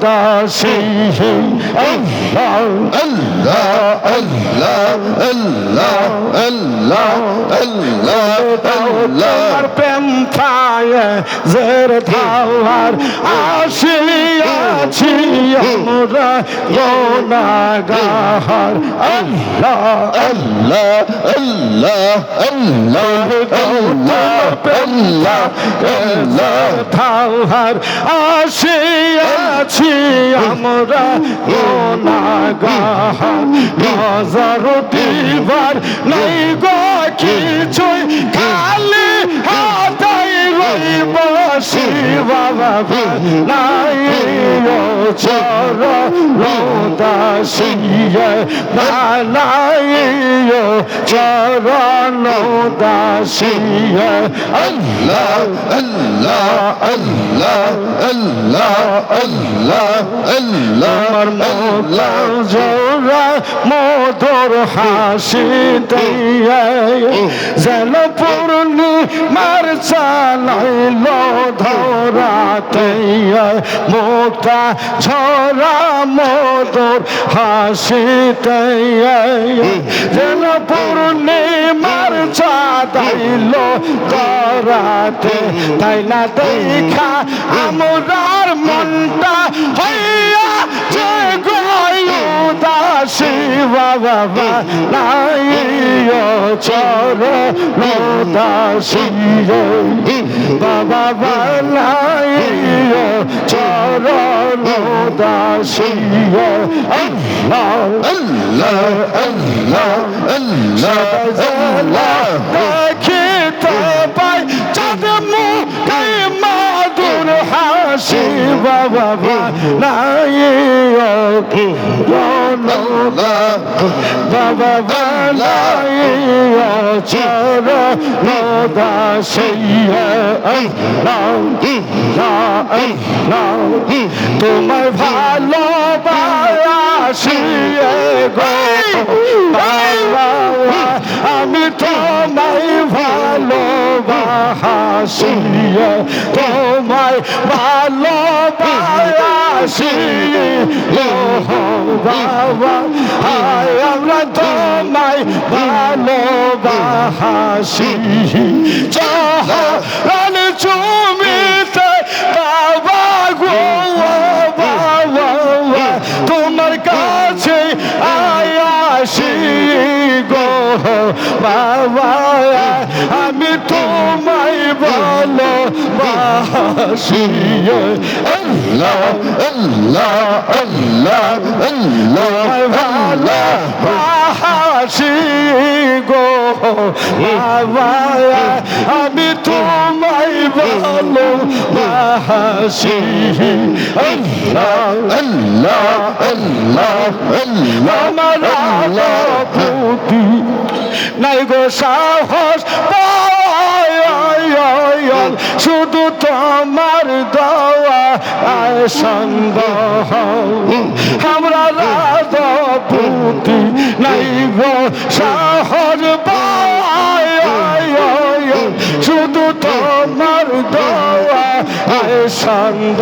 দাসী আল্লাহ আল্লাহ আল্লাহ আল্লাহ আল্লাহ আল্লাহ আল্লাহ তোমার প্রেম পায় জের ধাওয়ার আসিয়াছি আমরা গোনাগার আল্লাহ আল্লাহ আল্লাহ আল্লাহ আল্লাহ আল্লাহ আল্লাহ ধাওয়ার আসিয়াছি আমরা গোনাগার নজর দিবার নাই গো কিছুই। শিবা নাই ও চর দাসিয়ে নাই ও চরণ দাসিয়ে আল্লাহ আল্লাহ আল্লাহ আল্লাহ আল্লাহ আল্লাহ আমার মোলা জোড়া মধুর হাসি দিয়ে যেন পূর্ণি মার চালাইল ধরাতে মুক্তা ছড়া মদর হাসিতে যেন পূর্ণিমার মার চালাইল ধরাতে তাই না দেখা আমরার মনটা হইয়া যে দাসী বাবা নাই চর দাসী বাবা নাই চর দাসী আল্লাহ আল্লাহ। আল্লাহ আল্লাহ আল্লাহ হাসি বাবা নাই আল্লাহ বাবা বালাই চর দাসিয়া তোমার ভালো বাসিয়ে গো আমি তোমায় ভালোবাসিয়ে তোমায় ভালোবাসিয়ে ও বাবা হায়, আমরা তোমায় ভালোবাসি। চাহান চুমিতে বাবা গো বাবা, তোমার আয়াসি গো বাবা, আমি তোমায় ভালো বাসি আল্লাহ আল্লাহ আল্লাহ আল্লাহ ভালো বাসি গো বাবা, আমি তোমায় ভালো আল্লাহ আল্লাহ আল্লাহ আল্লাহ আমার পুতি নাই গো সাহস শুধু তোমার দেওয়া আয় সঙ্গ আমরা রাজা পুতি নাই গো সাহস শুধু তোমার সঙ্গ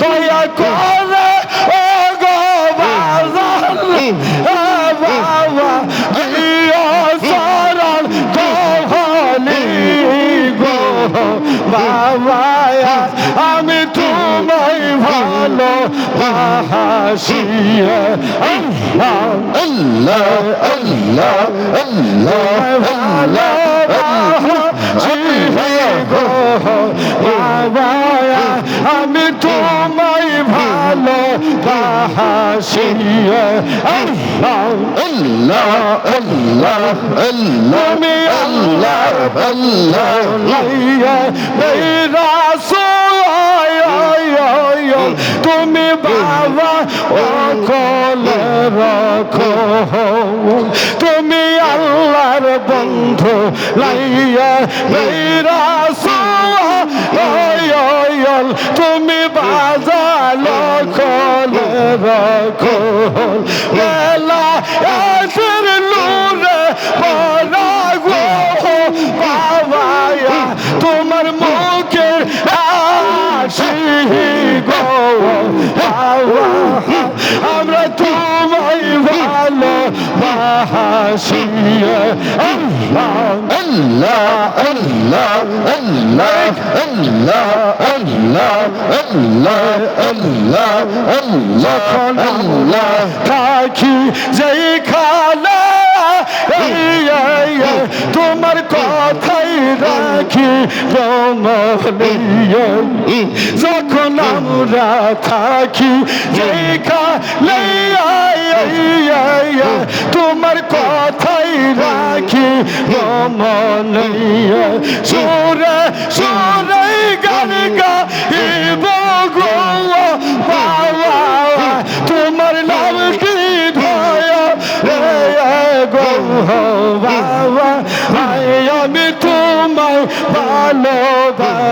দয়া করে ও গো বাবা ইয়া সরল কহলি গো বাবা আমি তোমায় ভালো হাসিয়ে আল্লাহ আল্লাহ আল্লাহ আল্লাহ ভালো তোমায় ভালো হাসিয়ে আল্লাহ আল্লাহ আল্লাহ আল্লাহ তুমি আল্লাহ আল্লাহ লাইয়া মেরা তুমি বাবা ও কলে রাখো তুমি আল্লাহর বন্ধু, লাইয়া মেরা তুমি বাজালো কলে রাখো আমরা তোমায় ভালো বাহাসিয়ে আল্লাহ আল্লাহ আল্লাহ আল্লাহ আল্লাহ আল্লাহ আল্লাহ আল্লাহ আল্লাহ আল্লাহ থাকি এই, এই, তোমার কথাই রাখি রমণীয় যখন আমরা থাকি তোমার কথাই রাখি রমণীয় সুরে সুরে গান গো তোমার নাম কি ধয়া গো, বাবা। আই আমি তোমায় ভালোবাসিয়া।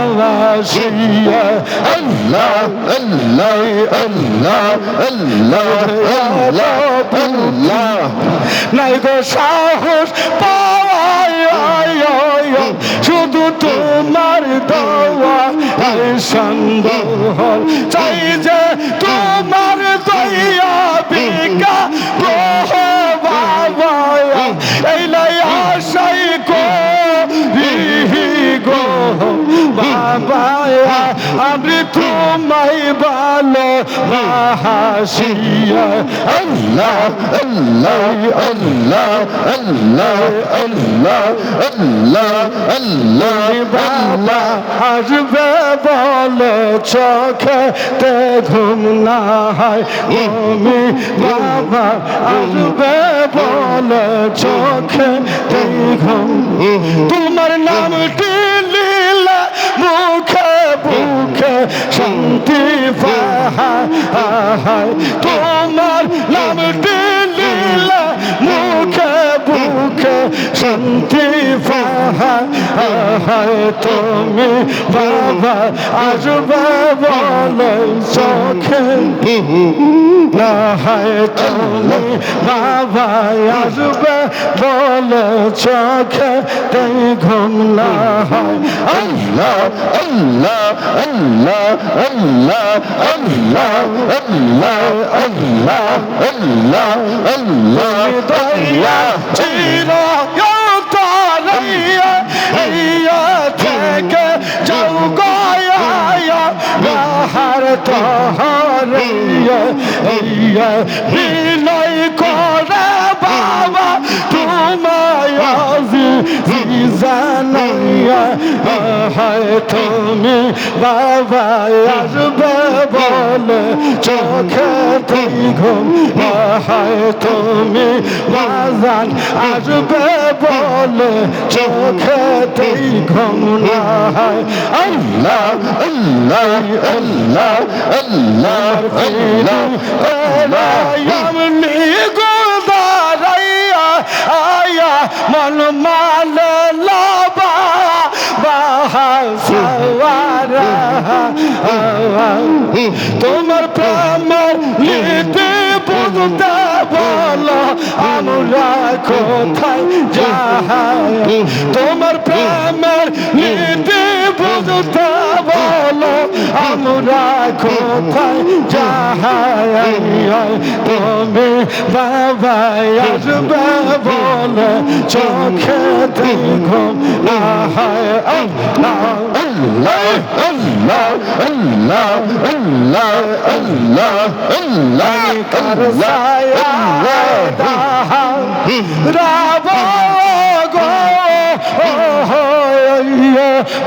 আল্লাহ আল্লাহ আল্লাহ আল্লাহ আল্লাহ আল্লাহ। নাই গো সাহস পাওয়ায় শুধু তোমার এই সন্দেহ চাই যে তোমার দয়া বিকা গোহ বাবা এই লাই বাবা আমি তোমায় ভালো বাহাসিয়া আল্লাহ আল্লাহ আল্লাহ আল্লাহ আল্লাহ আল্লাহ আল্লাহ বাবা আসবে বলে চোখে তে ঘুম না হয় তুমি বাবা আসবে বলে চোখে তে ঘুম। তোমার নামটি শান্তি পাহায় তোমার নামটি লীলা মুখে বুকে শান্তি পাহায় তুমি বাবা আসবে বলে চোখে না হয় তুমি বাবা আসবে বলে চোখে তাই ঘুম না হয় আল্লাহ আল্লাহ চির তারাইয়া ইয়া থেকে যাও গয়া বাহার তোহরিয়া ইয়া বিনয় করে বাবা তোমায় জানাইয়া হয় তুমি বাবা আসবে বলে চোখে ঘুম হয় তুমি বাজান আসবে বলে চোখে ঘুম না হয় আল্লাহ আল্লাহ আল্লাহ আল্লাহ আল্লাহ এমনি তোমার প্রেমের নীতি বুঝতে বলো, আমরা কোথায় যাই? তোমার প্রেমের নীতি বুঝতে বলো, আমরা কোথায় যাই? তুমি বাবা আসবে চোখে ঘুম না আল্লাহ আল্লাহ আল্লাহ আল্লাহ আল্লাহ আল্লাহ আল্লাহ রাব গো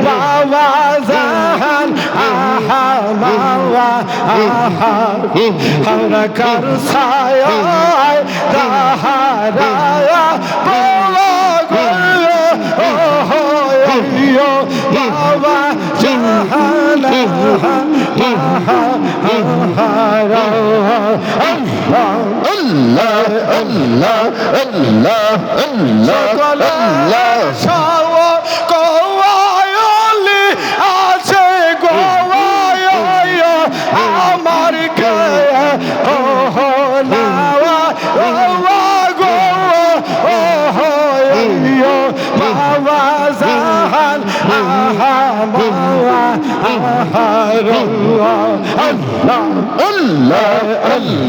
বাবা জাহান আহা বাবা আহা আমরা কার সায়া দাহারায়া বাবা গো সকল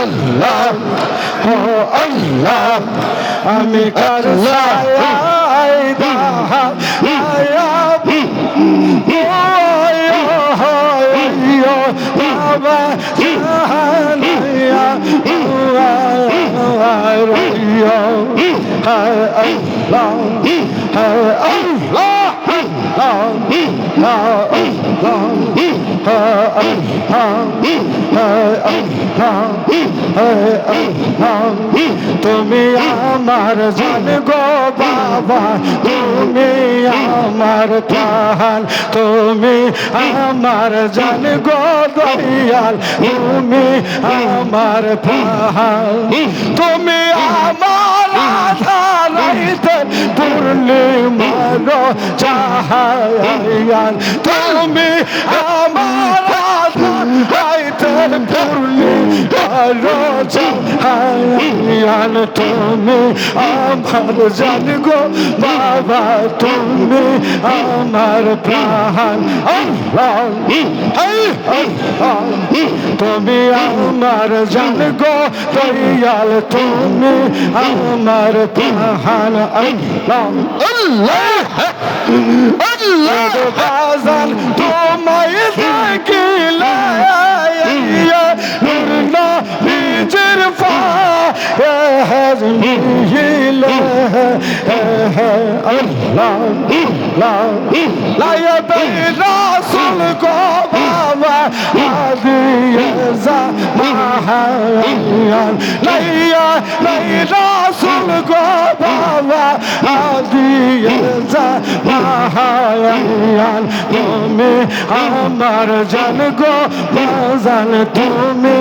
আল্লাহ আল্লাহ আমি কার long, long, long, long, long. তুমি আমার জান গো বাবা, তুমি আমার প্রাণ, তুমি আমার জান গো দয়াল, তুমি আমার প্রাণ, তুমি আমার আধারাইতে পূর্ণিমার চাহায়ান তুমি আমার আধারাইতে পূর্ণিমার চাহায়ান তুমি আমার জান গো বাবা তুমি আমার প্রাণ তুমি আমার জান গো দয়াল তুমি আমার প্রাণ আল্লাহ আল্লাহ বাজান তোমায় দেখিলে وهذه لها الله মাহায়ান তুমি আমার জান গো বাজান তুমি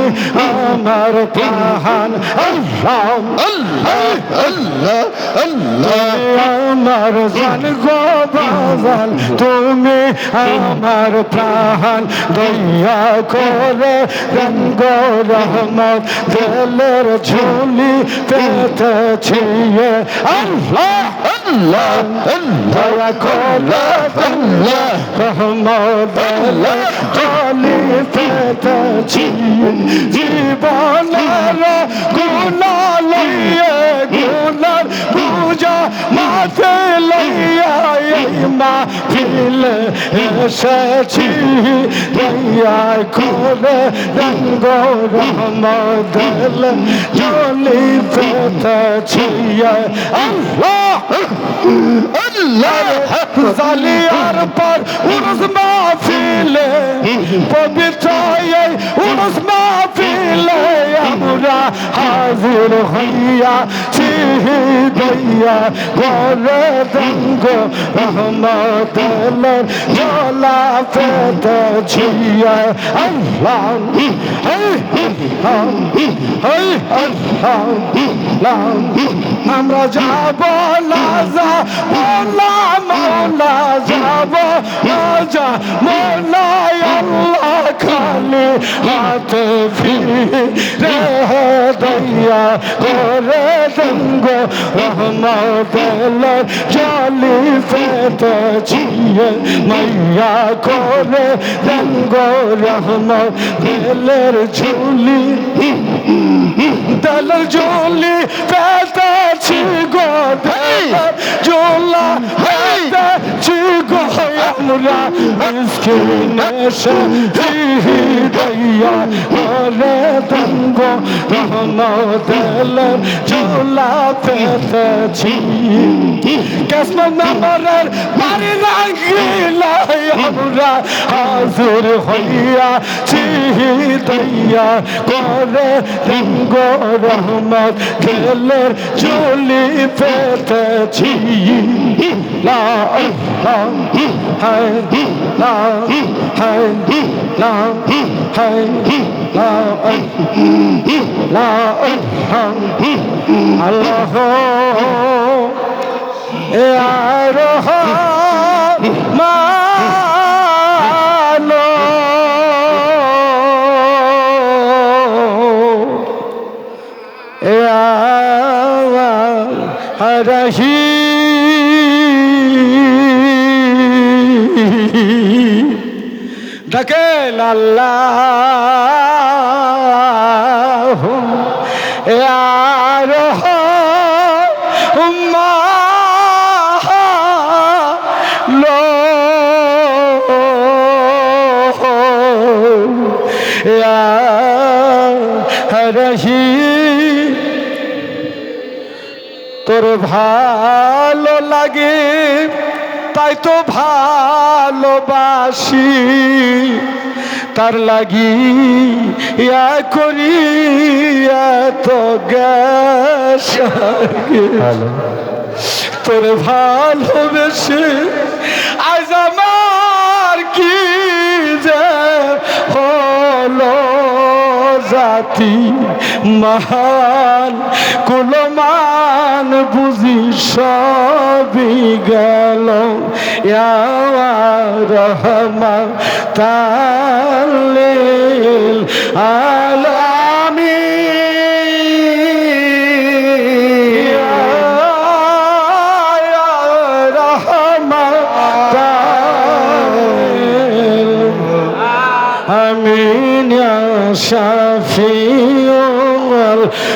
আমার প্রাণ আল্লাহ Allah, Allah, আমার জান গো বাজান তুমি আমার প্রাণ দয়া করে রঙ্গ রহমত দিলের ঝুলি পেতেছি আল্লাহ! الله الله الله الله رحمد الله خالفة جين জীবনের গুণা লইয়ে গুণার পূজা মাথে লইয়া মা ফিল এসেছি দয়া করে রঙ্গ রহমদল জলিতে ছিয়া আল্লাহ জালিয়ার পর উরস মাহফিলে পবিত্র উরস মাহফিলে। আমরা হাজির হইয়া চিহিদইয়া করে দঙ্গ রহমত জলা পেতে ছিয়া আল্লাহ আমরা যাব লাজা, মোলা মোলা, যাব লাজা মোলা আল্লাহ খালি হাতে ফিরে দইয়া করে দঙ্গ রহমত জালি ফেতে ছিয়ে মাইয়া করে দঙ্গ রহমত দিলের ঝুলি। দল ঝুলি পেতেছি গো দলের ঝোলা পেতেছি গো আমরা মিসকিনে সে হৃদয়া করে দঙ্গ রহমতেল ঝোলা পেতেছি কসমত নামরের বাড়ি রাঙ্গিলাই আমরা হাজির হইয়া চিহিদইয়া করে দঙ্গ রহমত, খেলের চলি পেতেছি লা লা লা হায় লা হায় লা লা আল্লাহ এ আর মানো রহি দেখেন আল্লাহ তোর ভালো লাগে তাই তো ভালোবাসি। তার লাগি ইয়া করি এত গ্যাস তোর ভালোবেসে আজ আমার কি যে হলো জাতি। মহান কুলমান বুঝি সবই গেল। রহমা তালে আলামী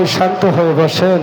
সবাই শান্ত হয়ে বসেন।